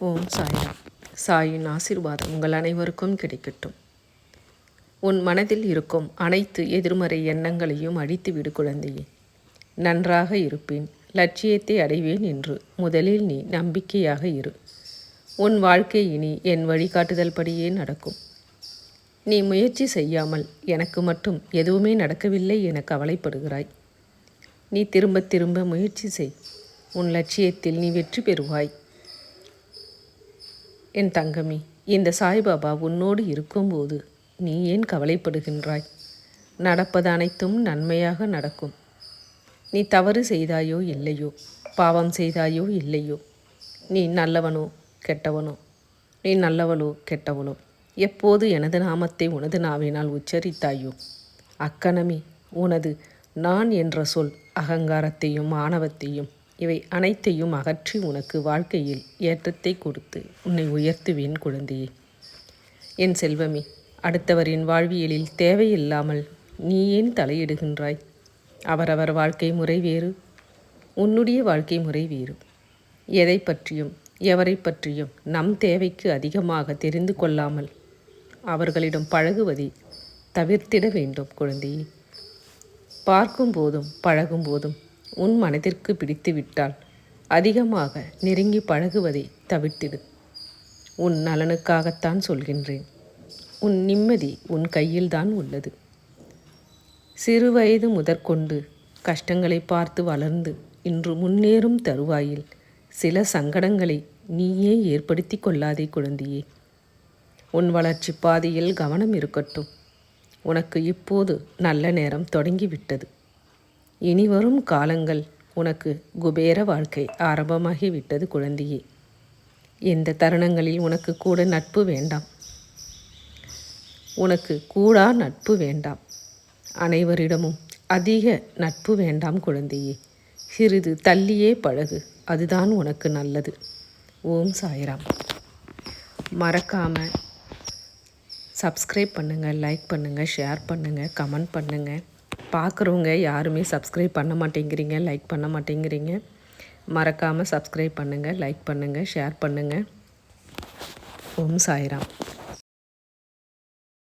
ஓம் சாய்ராம். சாயின் ஆசீர்வாதம் உங்கள் அனைவருக்கும் கிடைக்கட்டும். உன் மனதில் இருக்கும் அனைத்து எதிர்மறை எண்ணங்களையும் அழித்து விடு குழந்தையே. நன்றாக இருப்பேன். லட்சியத்தை அடைவேன் என்று முதலில் நீ நம்பிக்கையாக இரு. உன் வாழ்க்கை இனி என் வழிகாட்டுதல் படியே நடக்கும். நீ முயற்சி செய்யாமல் எனக்கு மட்டும் எதுவுமே நடக்கவில்லை என கவலைப்படுகிறாய். நீ திரும்ப திரும்ப முயற்சி செய். உன் லட்சியத்தில் நீ வெற்றி பெறுவாய். என் தங்கமி இந்த சாய்பாபா உன்னோடு இருக்கும்போது நீ ஏன் கவலைப்படுகின்றாய்? நடப்பது அனைத்தும் நன்மையாக நடக்கும். நீ தவறு செய்தாயோ இல்லையோ? பாவம் செய்தாயோ இல்லையோ? நீ நல்லவனோ கெட்டவனோ? நீ நல்லவளோ கெட்டவளோ? எப்போது எனது நாமத்தை உனது நாவினால் உச்சரித்தாயோ? அக்கணமே உனது நான் என்ற சொல் அகங்காரத்தையும் ஆணவத்தையும் இவை அனைத்தையும் அகற்றி உனக்கு வாழ்க்கையில் ஏற்றத்தை கொடுத்து உன்னை உயர்த்துவேன் குழந்தையே. என் செல்வமே அடுத்தவரின் வாழ்வியலில் தேவையில்லாமல் நீ ஏன் தலையிடுகின்றாய்? அவரவர் வாழ்க்கை முறை வேறு உன்னுடைய வாழ்க்கை முறை வேறு. எதை பற்றியும் எவரை பற்றியும் நம் தேவைக்கு அதிகமாக தெரிந்து கொள்ளாமல் அவர்களிடம் பழகுவதை தவிர்த்திட வேண்டும் குழந்தையே. பார்க்கும் போதும் பழகும் போதும் உன் மனதிற்கு பிடித்துவிட்டால் அதிகமாக நெருங்கி பழகுவதை தவிர்த்திடு. உன் நலனுக்காகத்தான் சொல்கின்றேன். உன் நிம்மதி உன் கையில்தான் உள்ளது. சிறுவயது முதற்கொண்டு கஷ்டங்களை பார்த்து வளர்ந்து இன்று முன்னேறும் தருவாயில் சில சங்கடங்களை நீயே ஏற்படுத்தி கொள்ளாதே குழந்தையே. உன் வளர்ச்சி பாதையில் கவனம் இருக்கட்டும். உனக்கு இப்போது நல்ல நேரம் தொடங்கிவிட்டது. இனி வரும் காலங்கள் உனக்கு குபேர வாழ்க்கை ஆரம்பமாகிவிட்டது குழந்தையே. எந்த தருணங்களில் உனக்கு கூட நட்பு வேண்டாம். உனக்கு கூடா நட்பு வேண்டாம். அனைவரிடமும் அதிக நட்பு வேண்டாம் குழந்தையே. சிறிது தள்ளியே பழகு அதுதான் உனக்கு நல்லது. ஓம் சாய்ராம். மறக்காமல் சப்ஸ்கிரைப் பண்ணுங்கள் லைக் பண்ணுங்கள் ஷேர் பண்ணுங்கள் கமெண்ட் பண்ணுங்கள் பார்க்குறவங்க யாருமே சப்ஸ்கிரைப் பண்ண மாட்டேங்கிறீங்க லைக் பண்ண மாட்டேங்கிறீங்க மறக்காமல் சப்ஸ்கிரைப் பண்ணுங்கள் லைக் பண்ணுங்கள் ஷேர் பண்ணுங்கள் ஓம் சாய்ராம்.